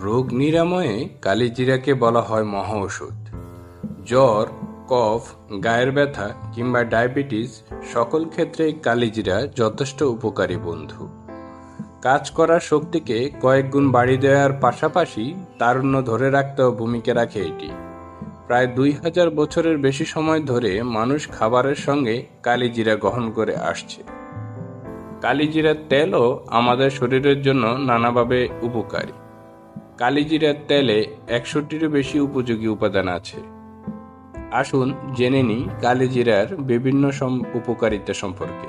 রোগ নিরাময়ে কালিজিরাকে বলা হয় মহা ওষুধ জ্বর, কফ, গায়ের ব্যথা কিংবা ডায়াবেটিস সকল ক্ষেত্রেই কালিজিরা যথেষ্ট উপকারী বন্ধু। কাজ করার শক্তিকে কয়েক গুণ বাড়ি দেওয়ার পাশাপাশি তারুণ্য ধরে রাখতেও ভূমিকা রাখে এটি। প্রায় দুই হাজার বছরের বেশি সময় ধরে মানুষ খাবারের সঙ্গে কালিজিরা গ্রহণ করে আসছে। কালিজিরার তেলও আমাদের শরীরের জন্য নানাভাবে উপকারী। কালিজিরার তেলে একশোটিরও বেশি উপযোগী উপাদান আছে। আসুন জেনে নিই কালিজিরার বিভিন্ন উপকারিতা সম্পর্কে।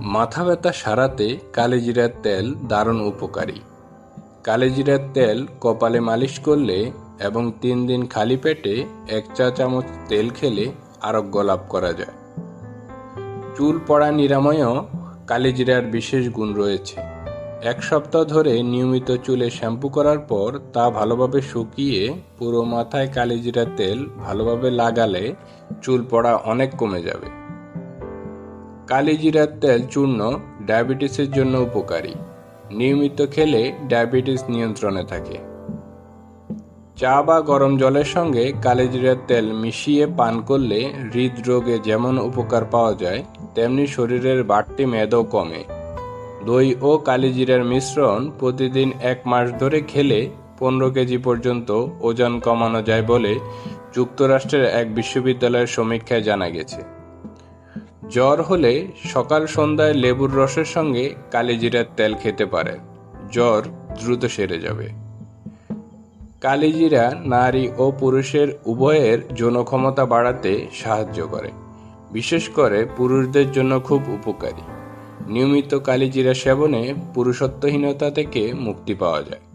মাথা ব্যথা সারাতে কালিজিরার তেল দারুণ উপকারী। কালিজিরার তেল কপালে মালিশ করলে এবং তিন দিন খালি পেটে এক চা চামচ তেল খেলে আরোগ্য লাভ করা যায়। চুল পড়া নিরাময়েও কালিজিরার বিশেষ গুণ রয়েছে। এক সপ্তাহ ধরে নিয়মিত চুলে শ্যাম্পু করার পর তা ভালোভাবে শুকিয়ে পুরো মাথায় কালিজিরার তেল ভালোভাবে লাগালে চুল পড়া অনেক কমে যাবে। কালিজিরার তেল চূর্ণ ডায়াবেটিসের জন্য উপকারী। নিয়মিত খেলে ডায়াবেটিস নিয়ন্ত্রণে থাকে। চা বা গরম জলের সঙ্গে কালিজিরার তেল মিশিয়ে পান করলে হৃদরোগে যেমন উপকার পাওয়া যায়, তেমনি শরীরের বাড়তি মেদও কমে। দই ও কালিজিরার মিশ্রণ প্রতিদিন এক মাস ধরে খেলে পনেরো কেজি পর্যন্ত ওজন কমানো যায় বলে যুক্তরাষ্ট্রের এক বিশ্ববিদ্যালয়ের সমীক্ষায় জানা গেছে। জ্বর হলে সকাল সন্ধ্যায় লেবুর রসের সঙ্গে কালিজিরার তেল খেতে পারেন জ্বর দ্রুত সেরে যাবে। কালিজিরা নারী ও পুরুষের উভয়ের যৌন ক্ষমতা বাড়াতে সাহায্য করে। বিশেষ করে পুরুষদের জন্য খুব উপকারী। নিয়মিত কালিজিরা সেবনে পুরুষত্বহীনতা থেকে মুক্তি পাওয়া যায়।